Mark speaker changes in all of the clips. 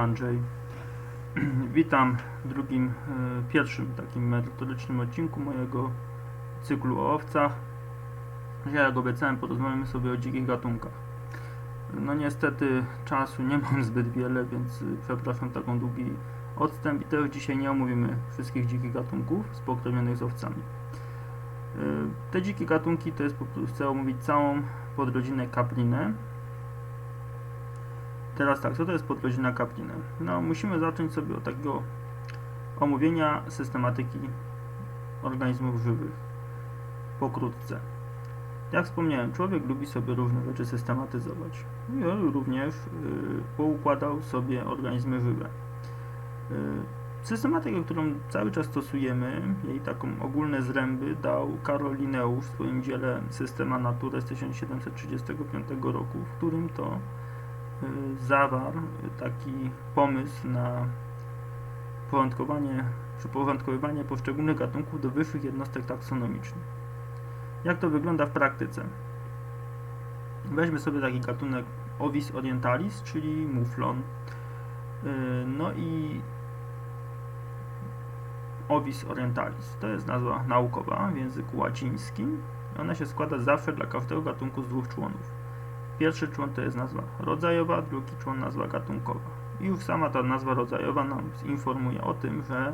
Speaker 1: Andrzej. Witam w drugim, e, pierwszym takim merytorycznym odcinku mojego cyklu o owcach. Dzisiaj, jak obiecałem, porozmawiamy sobie o dzikich gatunkach. No niestety czasu nie mam zbyt wiele, więc y, przepraszam taką długi odstęp i też dzisiaj nie omówimy wszystkich dzikich gatunków spokrewnionych z owcami. Y, Te dzikie gatunki to jest po prostu, chcę omówić całą podrodzinę Caprinę. Teraz tak, co to jest podrodzina Caprinę? No, musimy zacząć sobie od takiego omówienia systematyki organizmów żywych. Pokrótce. Jak wspomniałem, człowiek lubi sobie różne rzeczy systematyzować. Ja również y, poukładał sobie organizmy żywe. Y, systematykę, którą cały czas stosujemy, jej taką ogólne zręby dał Karol Linnaeus w swoim dziele Systema Natury z 1735 roku, w którym to zawarł taki pomysł na porządkowanie, przyporządkowywanie poszczególnych gatunków do wyższych jednostek taksonomicznych. Jak to wygląda w praktyce? Weźmy sobie taki gatunek Ovis orientalis, czyli muflon. Yy, No i Ovis orientalis to jest nazwa naukowa w języku łacińskim. Ona się składa zawsze dla każdego gatunku z dwóch członów. Pierwszy człon to jest nazwa rodzajowa, drugi człon nazwa gatunkowa. I już sama ta nazwa rodzajowa nam informuje o tym, że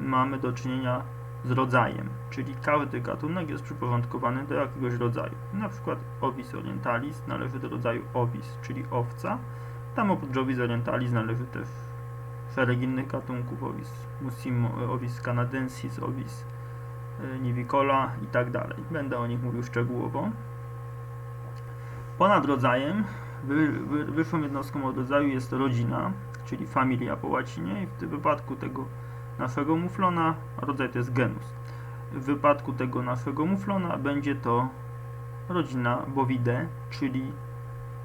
Speaker 1: mamy do czynienia z rodzajem, czyli każdy gatunek jest przyporządkowany do jakiegoś rodzaju. Na przykład Ovis orientalis należy do rodzaju Ovis, czyli owca. Tam oprócz Ovis orientalis należy też szereg innych gatunków Ovis musimo, Ovis canadensis, Ovis y, nivicola i tak dalej. Będę o nich mówił szczegółowo. Ponad rodzajem, wy, wy, wyższą jednostką od rodzaju jest rodzina, czyli familia po łacinie i w tym wypadku tego naszego muflona, rodzaj to jest genus. W wypadku tego naszego muflona będzie to rodzina Bovidae, czyli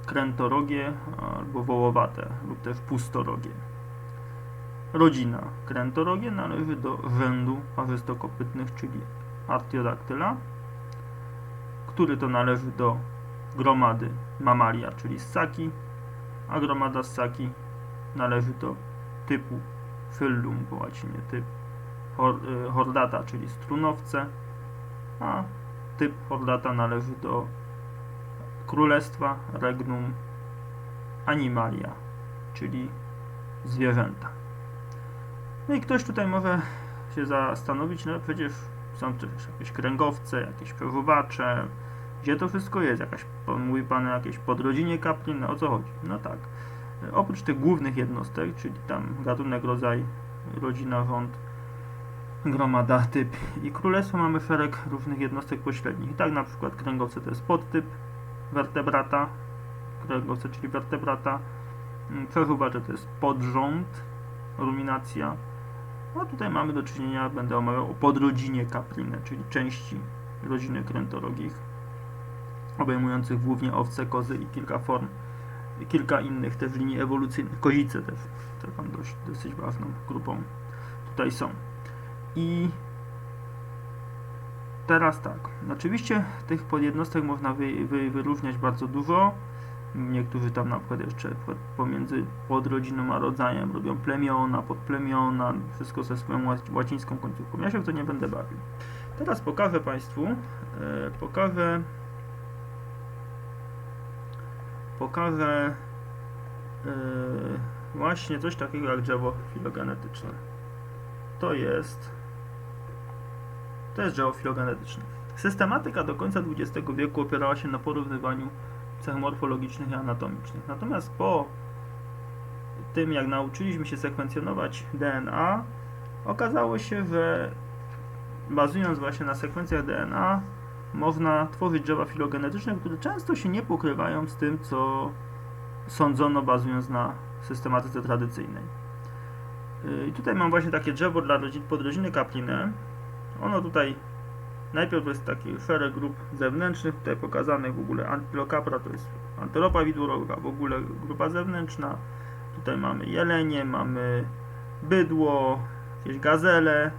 Speaker 1: krętorogie albo wołowate lub też pustorogie. Rodzina krętorogie należy do rzędu parzystokopytnych, czyli Artiodactyla, który to należy do gromady Mamalia, czyli ssaki, a gromada ssaki należy do typu Fyllum po łacinie, typ y, hordata, czyli strunowce, a typ hordata należy do królestwa regnum animalia, czyli zwierzęta. No i ktoś tutaj może się zastanowić, no przecież są też jakieś kręgowce, jakieś przeżuwacze, gdzie to wszystko jest? Jakaś, mówi Pan o podrodzinie kaplin, no o co chodzi? No tak. Oprócz tych głównych jednostek, czyli tam gatunek, rodzaj, rodzina, rząd, gromada, typ i królestwo, mamy szereg różnych jednostek pośrednich. Tak na przykład kręgowce to jest podtyp vertebrata, kręgowce, czyli vertebrata, Mm, przeżuwacze to jest podrząd, ruminacja. A tutaj mamy do czynienia, będę omawiał o podrodzinie kaplinę, czyli części rodziny krętorogich, obejmujących głównie owce, kozy i kilka form kilka innych też linii ewolucyjnych. Kozice też, te tam dość, dosyć ważną grupą tutaj są. I teraz tak, oczywiście tych podjednostek można wy, wy, wyróżniać bardzo dużo. Niektórzy tam na przykład jeszcze pomiędzy podrodziną a rodzajem robią plemiona, podplemiona, wszystko ze swoją łacińską końcówką. Ja się w to nie będę bawił. Teraz pokażę Państwu, e, pokażę pokażę yy, właśnie coś takiego jak drzewo filogenetyczne. To jest to jest drzewo filogenetyczne. Systematyka do końca XX wieku opierała się na porównywaniu cech morfologicznych i anatomicznych. Natomiast po tym, jak nauczyliśmy się sekwencjonować DNA, okazało się, że bazując właśnie na sekwencjach DNA, można tworzyć drzewa filogenetyczne, które często się nie pokrywają z tym, co sądzono bazując na systematyce tradycyjnej. I tutaj mam właśnie takie drzewo dla rodzin, podrodziny kaplinę. Ono tutaj najpierw jest taki szereg grup zewnętrznych, tutaj pokazanych w ogóle Antilocapra to jest antylopa widłoroga, w ogóle grupa zewnętrzna. Tutaj mamy jelenie, mamy bydło, jakieś gazele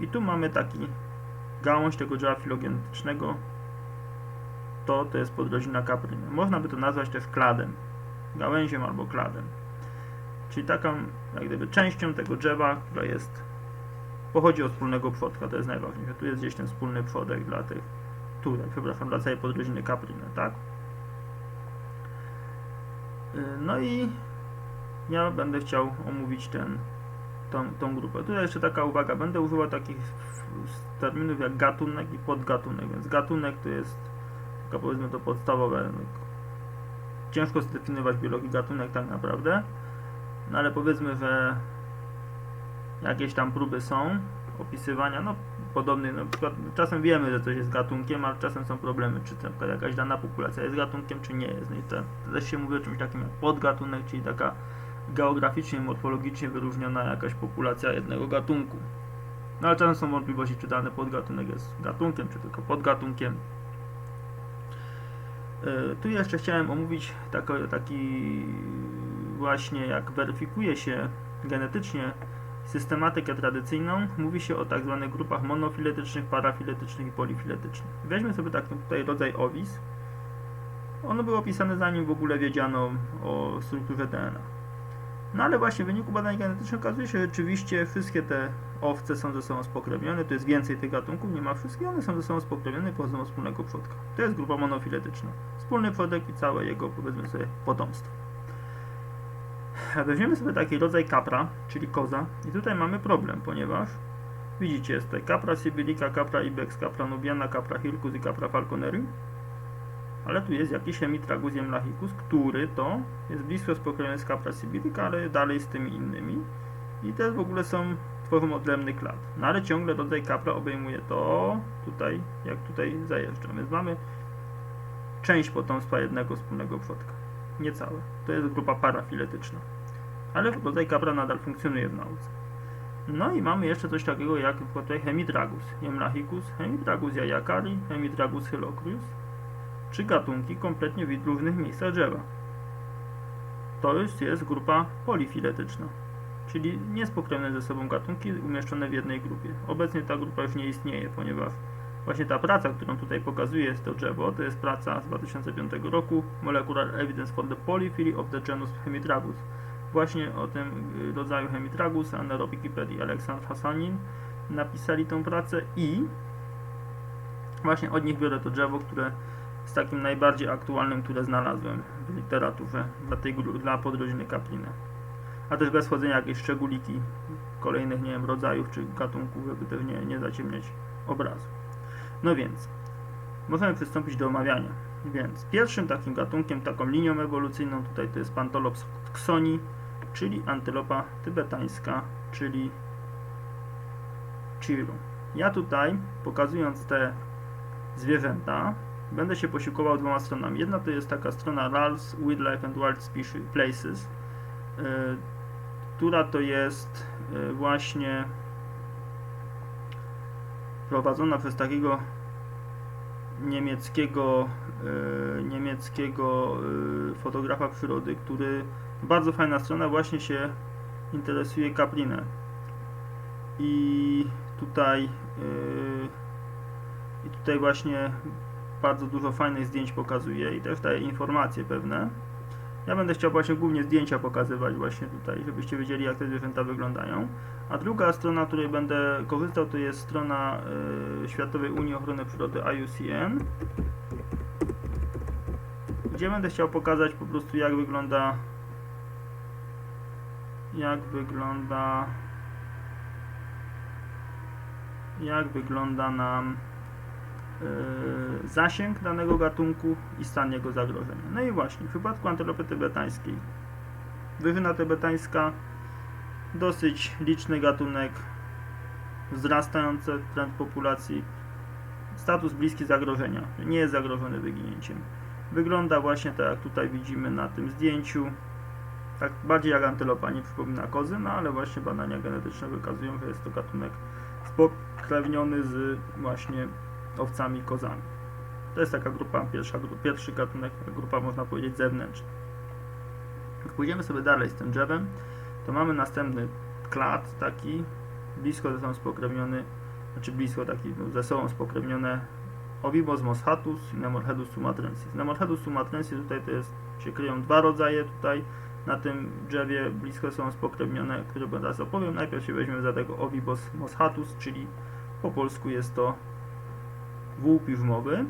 Speaker 1: i tu mamy taki gałąź tego drzewa filogenetycznego to, to jest podrodzina kapryny. Można by to nazwać też kladem, gałęzią albo kladem. czyli taką jak gdyby częścią tego drzewa, która jest pochodzi od wspólnego przodka, to jest najważniejsze. Tu jest gdzieś ten wspólny przodek dla tych, tutaj, przepraszam, dla całej podrodziny Caprine, tak? Y, No i ja będę chciał omówić ten, tą, tą grupę. Tutaj jeszcze taka uwaga, będę używał takich terminów jak gatunek i podgatunek, więc gatunek to jest taka powiedzmy to podstawowe. no, Ciężko zdefiniować biologii gatunek tak naprawdę, no ale powiedzmy, że jakieś tam próby są opisywania, no podobnych, na przykład czasem wiemy, że coś jest gatunkiem, ale czasem są problemy, czy na jakaś dana populacja jest gatunkiem, czy nie jest. No i to też się mówi o czymś takim jak podgatunek, czyli taka geograficznie, morfologicznie wyróżniona jakaś populacja jednego gatunku. No ale czasem są wątpliwości, czy dany podgatunek jest gatunkiem, czy tylko podgatunkiem. Yy, Tu jeszcze chciałem omówić tako, taki właśnie jak weryfikuje się genetycznie systematykę tradycyjną, mówi się o tak zwanych grupach monofiletycznych, parafiletycznych i polifiletycznych. Weźmy sobie taki tutaj rodzaj owis. Ono było opisane zanim w ogóle wiedziano o strukturze DNA. No ale właśnie w wyniku badań genetycznych okazuje się, że rzeczywiście wszystkie te owce są ze sobą spokrewnione, to jest więcej tych gatunków, nie ma wszystkich, one są ze sobą spokrewnione i pochodzą od wspólnego przodka. To jest grupa monofiletyczna. Wspólny przodek i całe jego, powiedzmy sobie, potomstwo. Weźmiemy sobie taki rodzaj kapra, czyli koza i tutaj mamy problem, ponieważ widzicie, jest tutaj kapra sibirica, kapra ibex, kapra nubiana, kapra hircus i kapra falconeri ale tu jest jakiś hemitragus jemlachicus, który to jest blisko spokrewniony z capra sibirica, ale dalej z tymi innymi i te w ogóle są, tworzą odrębny klad. No ale ciągle rodzaj kapra obejmuje to tutaj, jak tutaj zajeżdża. Więc mamy część potomstwa jednego wspólnego przodka. Nie całe. To jest grupa parafiletyczna. Ale rodzaj kapra nadal funkcjonuje w nauce. No i mamy jeszcze coś takiego jak tutaj hemitragus jemlachicus, hemitragus jajakari, hemitragus hylocrius, trzy gatunki kompletnie w różnych miejscach drzewa. To już jest grupa polifiletyczna, czyli niespokrewne ze sobą gatunki umieszczone w jednej grupie. Obecnie ta grupa już nie istnieje, ponieważ właśnie ta praca, którą tutaj pokazuje to drzewo, to jest praca z 2005 roku Molecular Evidence for the Polyphyly of the Genus Hemitragus. Właśnie o tym y, rodzaju Hemitragus, a na Wikipedii Aleksandr Hasanin napisali tą pracę i właśnie od nich biorę to drzewo, które z takim najbardziej aktualnym, które znalazłem w literaturze dla, tej, dla podrodziny Caprine. A też bez wchodzenia jakieś szczególiki kolejnych, nie wiem, rodzajów czy gatunków, żeby nie, nie zaciemniać obrazu. No więc, możemy przystąpić do omawiania. Więc pierwszym takim gatunkiem, taką linią ewolucyjną tutaj to jest Pantolops ksoni, czyli antylopa tybetańska, czyli Chiru. Ja tutaj, pokazując te zwierzęta, będę się posiłkował dwoma stronami. Jedna to jest taka strona Ralph's Wildlife and Wild Species Places, y, która to jest y, właśnie prowadzona przez takiego niemieckiego y, niemieckiego fotografa przyrody, który bardzo fajna strona właśnie się interesuje Caprinę. I tutaj i tutaj właśnie bardzo dużo fajnych zdjęć pokazuje i też daje informacje pewne. Ja będę chciał właśnie głównie zdjęcia pokazywać właśnie tutaj, żebyście wiedzieli jak te zwierzęta wyglądają. A druga strona, której będę korzystał, to jest strona y, Światowej Unii Ochrony Przyrody IUCN, gdzie będę chciał pokazać po prostu jak wygląda jak wygląda jak wygląda nam yy, zasięg danego gatunku i stan jego zagrożenia. No i właśnie, w przypadku antylopy tybetańskiej, wyżyna tybetańska, dosyć liczny gatunek, wzrastający trend populacji, status bliski zagrożenia, nie jest zagrożony wyginięciem. Wygląda właśnie tak, jak tutaj widzimy na tym zdjęciu, tak bardziej jak antylopa, nie przypomina kozy, no ale właśnie badania genetyczne wykazują, że jest to gatunek spokrewniony z właśnie owcami, kozami. To jest taka grupa, pierwsza, pierwszy gatunek, grupa można powiedzieć zewnętrzna. Jak pójdziemy sobie dalej z tym drzewem, to mamy następny klad, taki blisko ze sobą spokrewniony, znaczy blisko taki no, ze sobą spokrewnione Ovibos moschatus i Nemorhedus sumatrensis. Nemorhedus sumatrensis tutaj to jest, się kryją dwa rodzaje tutaj, na tym drzewie blisko są spokrewnione, które teraz opowiem. Najpierw się weźmiemy za tego Ovibos moschatus, czyli po polsku jest to wół piżmowy.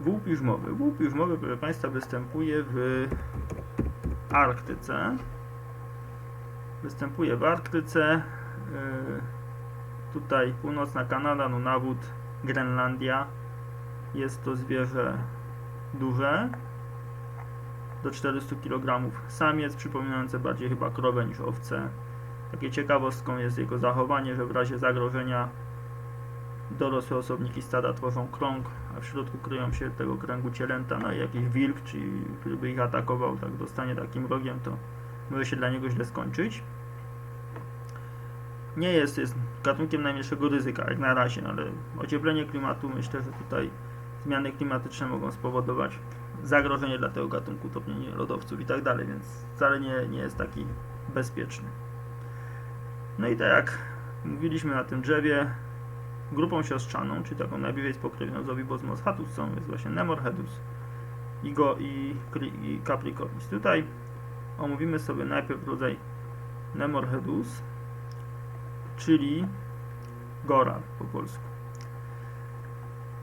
Speaker 1: Wół piżmowy. Wół piżmowy, proszę Państwa, występuje w Arktyce. Występuje w Arktyce. Yy, tutaj północna Kanada, Nunavut, Grenlandia. Jest to zwierzę duże. Do 400 kg. Samiec, przypominający bardziej chyba krowę niż owcę. Takie ciekawostką jest jego zachowanie, że w razie zagrożenia dorosłe osobniki stada tworzą krąg, a w środku kryją się tego kręgu cielęta, no i jakiś wilk, czyli który by ich atakował, tak dostanie takim rogiem, to może się dla niego źle skończyć. Nie jest, jest gatunkiem najmniejszego ryzyka, jak na razie, ale ocieplenie klimatu myślę, że tutaj zmiany klimatyczne mogą spowodować zagrożenie dla tego gatunku, topnienie lodowców i tak dalej, więc wcale nie, nie jest taki bezpieczny. No i tak jak mówiliśmy na tym drzewie, grupą siostrzaną, czyli taką najbliżej spokrewnioną z Ovibos moschatus są jest właśnie Nemorhedus i, go, i, i Capricornis. Tutaj omówimy sobie najpierw rodzaj Nemorhedus, czyli goral po polsku.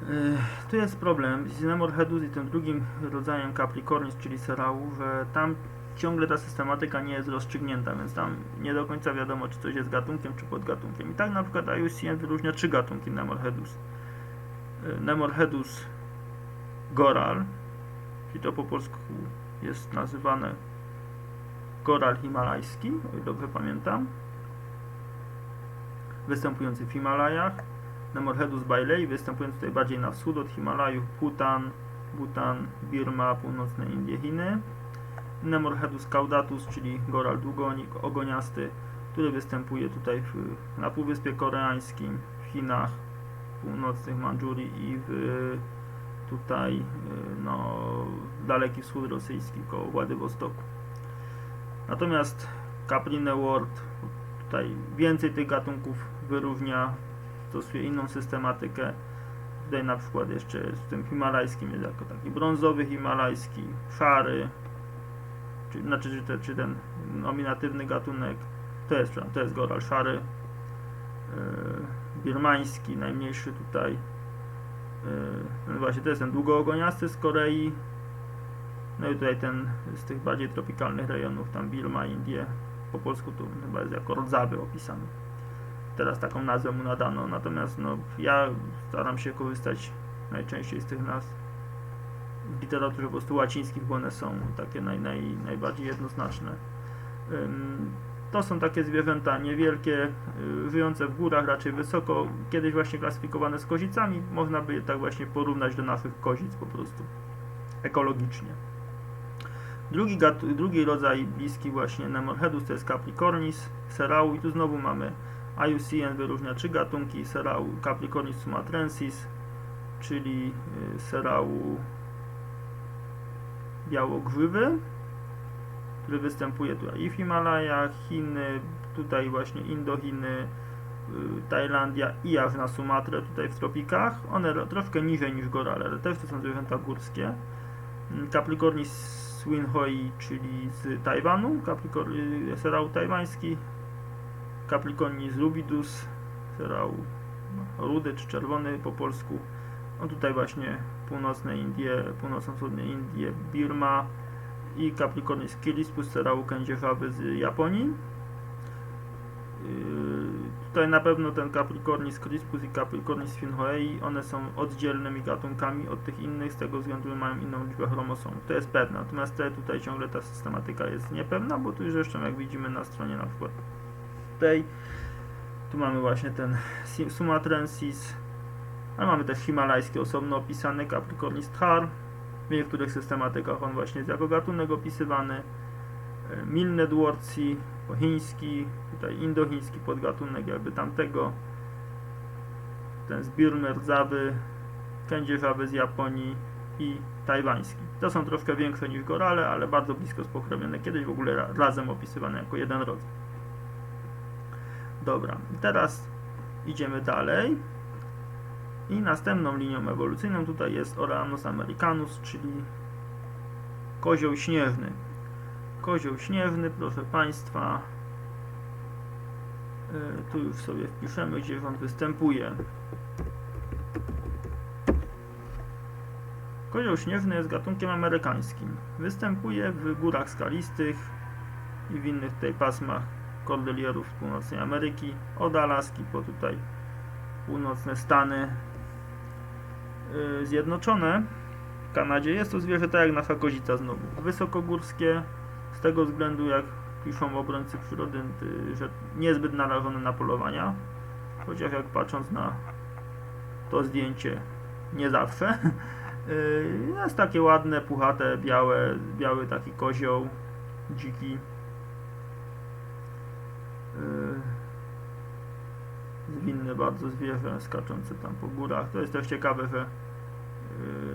Speaker 1: Yy, tu jest problem z Nemorhedus i tym drugim rodzajem Capricornis, czyli serału, że tam ciągle ta systematyka nie jest rozstrzygnięta, więc tam nie do końca wiadomo, czy coś jest gatunkiem, czy podgatunkiem. I tak na przykład IUCN wyróżnia trzy gatunki Nemorhedus. Yy, Nemorhedus goral, czyli to po polsku jest nazywane goral himalajski, o ile dobrze pamiętam, występujący w Himalajach. Nemorhedus bailei, występujący tutaj bardziej na wschód od Himalajów, Bhutan, Bhutan, Birma, północne Indie, Chiny. Nemorhedus caudatus, czyli goral długoogoniasty, który występuje tutaj w, na Półwyspie Koreańskim, w Chinach, północnych Mandżurii i w, tutaj no, daleki wschód rosyjski koło Władywostoku. Natomiast Caprine Ward tutaj więcej tych gatunków wyróżnia, stosuje inną systematykę. Tutaj na przykład jeszcze w tym himalajskim jest jako taki brązowy himalajski, szary, czy, znaczy czy, czy ten nominatywny gatunek, to jest, to jest goral szary, yy, birmański, najmniejszy tutaj, yy, no właśnie to jest ten długoogoniasty z Korei, no i tutaj ten z tych bardziej tropikalnych rejonów, tam Birma, Indie, po polsku to chyba jest jako rdzawy opisany. Teraz taką nazwę mu nadano, natomiast no, ja staram się korzystać najczęściej z tych nazw literaturze po prostu łacińskich, bo one są takie naj, naj, najbardziej jednoznaczne. To są takie zwierzęta niewielkie, yy, żyjące w górach, raczej wysoko, kiedyś właśnie klasyfikowane z kozicami. Można by je tak właśnie porównać do naszych kozic po prostu, ekologicznie. Drugi, drugi rodzaj bliski właśnie Nemorhedus to jest Capricornis, Serau i tu znowu mamy IUCN wyróżnia trzy gatunki Serau Capricornis sumatrensis, czyli Serau białogrzywy, który występuje tutaj i w Himalajach, Chiny, tutaj właśnie Indochiny, Tajlandia i aż na Sumatrę tutaj w tropikach. One troszkę niżej niż gorale, ale też to są zwierzęta górskie. Capricornis Swinhoi, czyli z Tajwanu, serał tajwański, Capricornis rubidus, serał rudy czy czerwony po polsku. No tutaj właśnie północne Indie, północno-wschodnie Indie, Birma i Capricornis kilispus, serał kędzierzawy z Japonii. Yy, tutaj na pewno ten Capricornis crispus i Capricornis finhoei, one są oddzielnymi gatunkami od tych innych, z tego względu, mają inną liczbę chromosomów. To jest pewne, natomiast te, tutaj ciągle ta systematyka jest niepewna, bo tu już jeszcze jak widzimy na stronie na przykład tej, tu mamy właśnie ten Sumatrensis, ale mamy też himalajski osobno opisany Capricornis thar, w niektórych systematykach on właśnie jest jako gatunek opisywany, Milne dworci, chiński, tutaj indochiński podgatunek jakby tamtego, ten zbiór rdzawy, kędzierzawy z Japonii i tajwański. To są troszkę większe niż gorale, ale bardzo blisko spokrewnione, kiedyś w ogóle razem opisywane jako jeden rodzaj. Dobra, teraz idziemy dalej. I następną linią ewolucyjną tutaj jest Oreanus americanus, czyli kozioł śnieżny. Kozioł śnieżny, proszę Państwa. E, Tu już sobie wpiszemy, gdzie on występuje. Kozioł śnieżny jest gatunkiem amerykańskim. Występuje w górach skalistych i w innych tutaj pasmach kordylierów północnej Ameryki, od Alaski po tutaj północne Stany Zjednoczone. W Kanadzie jest to zwierzę tak jak nasza kozica znowu. Wysokogórskie, z tego względu jak piszą obrońcy przyrody, y, że niezbyt narażone na polowania. Chociaż jak patrząc na to zdjęcie, nie zawsze. Yy, Jest takie ładne, puchate, białe, biały taki kozioł, dziki. Zwinne bardzo zwierzę, skaczące tam po górach. To jest też ciekawe, że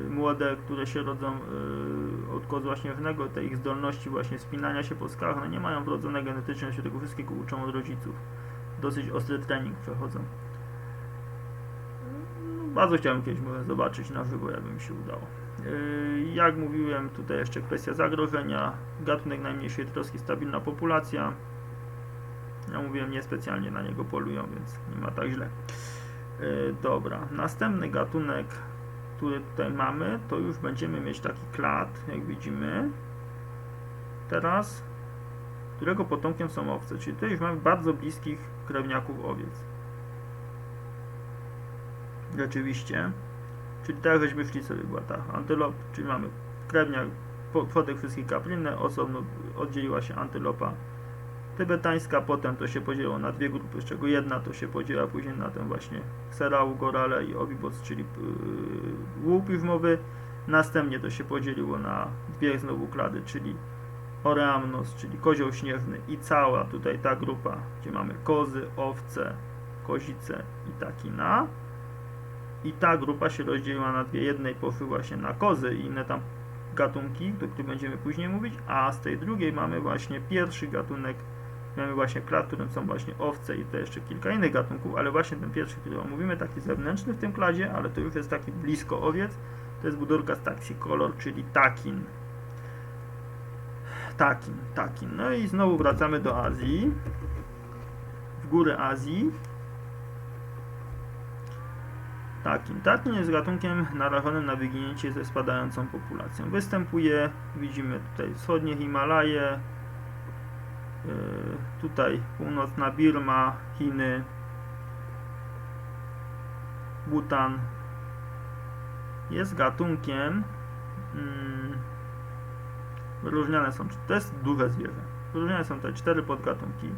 Speaker 1: yy, młode, które się rodzą yy, od kozła śnieżnego, te ich zdolności właśnie spinania się po skałach, no nie mają wrodzone genetycznie, się tego wszystkiego uczą od rodziców. Dosyć ostry trening przechodzą. No, Bardzo chciałem kiedyś może zobaczyć na żywo, jakby mi się udało. Yy, Jak mówiłem, tutaj jeszcze kwestia zagrożenia, gatunek najmniejszej troski, stabilna populacja. Ja mówiłem, niespecjalnie na niego polują, więc nie ma tak źle. Yy, Dobra, następny gatunek, który tutaj mamy, to już będziemy mieć taki klat, jak widzimy. Teraz, którego potomkiem są owce, czyli tutaj już mamy bardzo bliskich krewniaków owiec. Rzeczywiście. Czyli tak żeśmy szli sobie była ta antylop, czyli mamy krewniak, po- przodek wszystkich kaprinne, osobno oddzieliła się antylopa tybetańska, potem to się podzieliło na dwie grupy, z czego jedna to się podziela później na ten właśnie serał, gorale i obibos, czyli yy, łup piżmowy. Następnie to się podzieliło na dwie znowu klady, czyli oreamnos, czyli kozioł śnieżny i cała tutaj ta grupa, gdzie mamy kozy, owce, kozice i takina. I ta grupa się rozdzieliła na dwie. Jednej poszły właśnie na kozy i inne tam gatunki, o których będziemy później mówić, a z tej drugiej mamy właśnie pierwszy gatunek, mamy właśnie klad, w którym są właśnie owce i to jeszcze kilka innych gatunków, ale właśnie ten pierwszy, który omówimy, taki zewnętrzny w tym kladzie, ale to już jest taki blisko owiec, to jest budurka z taxicolor, czyli takin. Takin, takin. No i znowu wracamy do Azji, w góry Azji. Takin. Takin jest gatunkiem narażonym na wyginięcie ze spadającą populacją. Występuje, widzimy tutaj wschodnie Himalaje, tutaj północna Birma, Chiny, Bhutan. Jest gatunkiem, mm, wyróżniane są, to jest duże zwierzę, wyróżniane są te cztery podgatunki.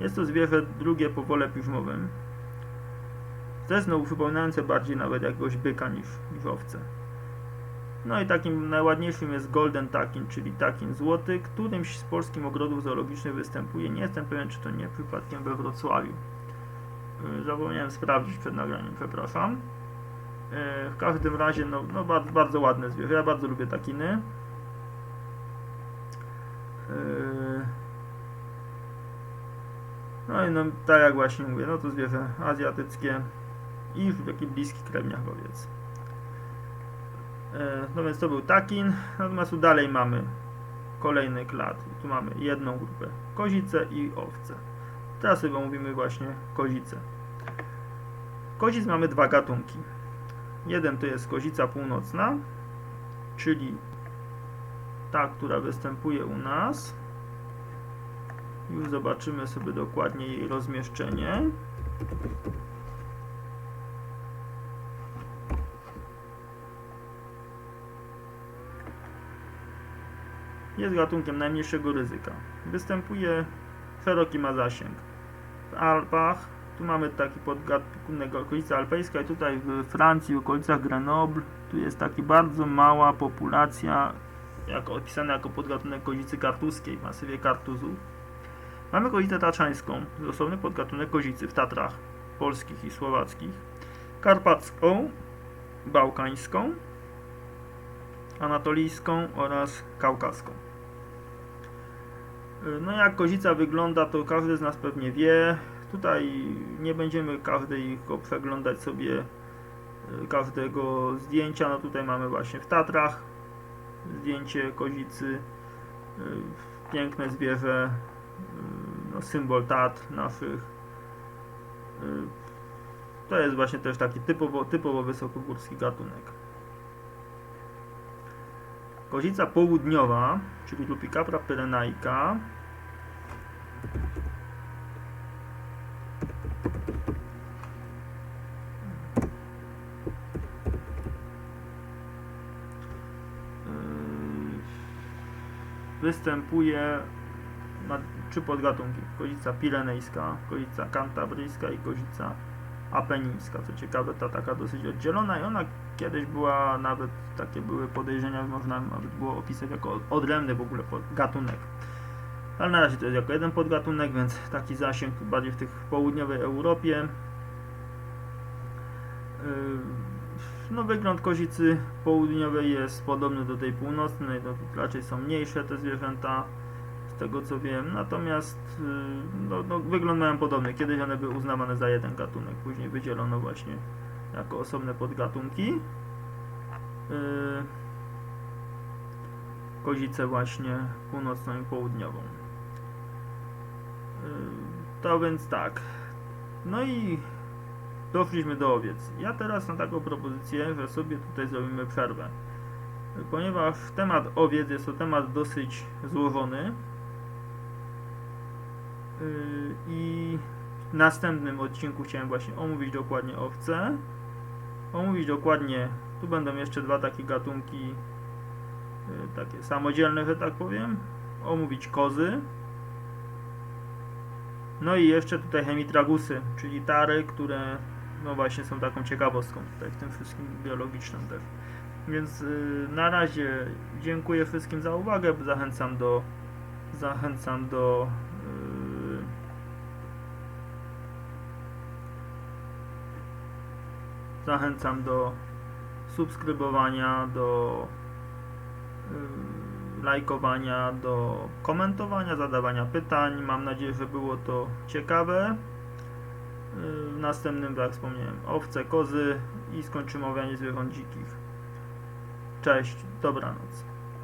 Speaker 1: Jest to zwierzę drugie po wole piżmowym, jest znowu przypominające bardziej nawet jakiegoś byka niż, niż owce. No i takim najładniejszym jest Golden Takin, czyli takin złoty, którymś z polskich ogrodów zoologicznych występuje. Nie jestem pewien, czy to nie przypadkiem we Wrocławiu. Yy, Zapomniałem sprawdzić przed nagraniem, przepraszam. Yy, W każdym razie, no, no bardzo, bardzo ładne zwierzę. Ja bardzo lubię takiny. Yy, No i no, tak jak właśnie mówię, no to zwierzę azjatyckie i taki bliski krewniakowiec. E, No więc to był takin, natomiast tu dalej mamy kolejny klad. Tu mamy jedną grupę kozice i owce. Teraz sobie omówimy właśnie kozice. Kozic mamy dwa gatunki. Jeden to jest kozica północna, czyli ta, która występuje u nas. Już zobaczymy sobie dokładnie jej rozmieszczenie. Jest gatunkiem najmniejszego ryzyka. Występuje, szeroki ma zasięg. W Alpach, tu mamy taki podgatunek okolica alpejska i tutaj w Francji, w okolicach Grenoble, tu jest taki bardzo mała populacja, jako opisana jako podgatunek kozicy kartuskiej w masywie kartuzów. Mamy kozicę tatrzańską, osobny podgatunek kozicy w Tatrach polskich i słowackich, karpacką, bałkańską, anatolijską oraz kaukaską. No jak kozica wygląda, to każdy z nas pewnie wie. Tutaj nie będziemy każdej przeglądać sobie y, każdego zdjęcia. No tutaj mamy właśnie w Tatrach zdjęcie kozicy. Y, piękne zwierzę, y, no, symbol Tatr naszych. To jest właśnie też taki typowo, typowo wysokogórski gatunek. Kozica południowa, czyli Lupicapra pyrenaica. Yy, Występuje na trzy podgatunki. Kozica pirenejska, kozica kantabryjska i kozica apenińska. Co ciekawe, ta taka dosyć oddzielona i ona kiedyś była nawet, takie były podejrzenia, można nawet było opisać jako odrębny w ogóle gatunek. Ale na razie to jest jako jeden podgatunek, więc taki zasięg bardziej w tych południowej Europie. Yy, No wygląd kozicy południowej jest podobny do tej północnej, to raczej są mniejsze te zwierzęta, z tego co wiem, natomiast yy, no, no, wygląd mają podobny. Kiedyś one były uznawane za jeden gatunek, później wydzielono właśnie jako osobne podgatunki. Yy, Kozicę właśnie północną i południową. Yy, To więc tak. No i doszliśmy do owiec. Ja teraz mam taką propozycję, że sobie tutaj zrobimy przerwę. Ponieważ temat owiec jest to temat dosyć złożony. Yy, I w następnym odcinku chciałem właśnie omówić dokładnie owce. Omówić dokładnie, tu będą jeszcze dwa takie gatunki, yy, takie samodzielne, że tak powiem. Omówić kozy. No i jeszcze tutaj hemitragusy, czyli tary, które no właśnie są taką ciekawostką tutaj w tym wszystkim biologicznym też. Więc yy, na razie dziękuję wszystkim za uwagę, zachęcam do zachęcam do zachęcam do subskrybowania, do yy, lajkowania, do komentowania, zadawania pytań. Mam nadzieję, że było to ciekawe. Yy, W następnym, tak jak wspomniałem, owce, kozy i skończymy owianie zwierząt dzikich. Cześć, dobranoc.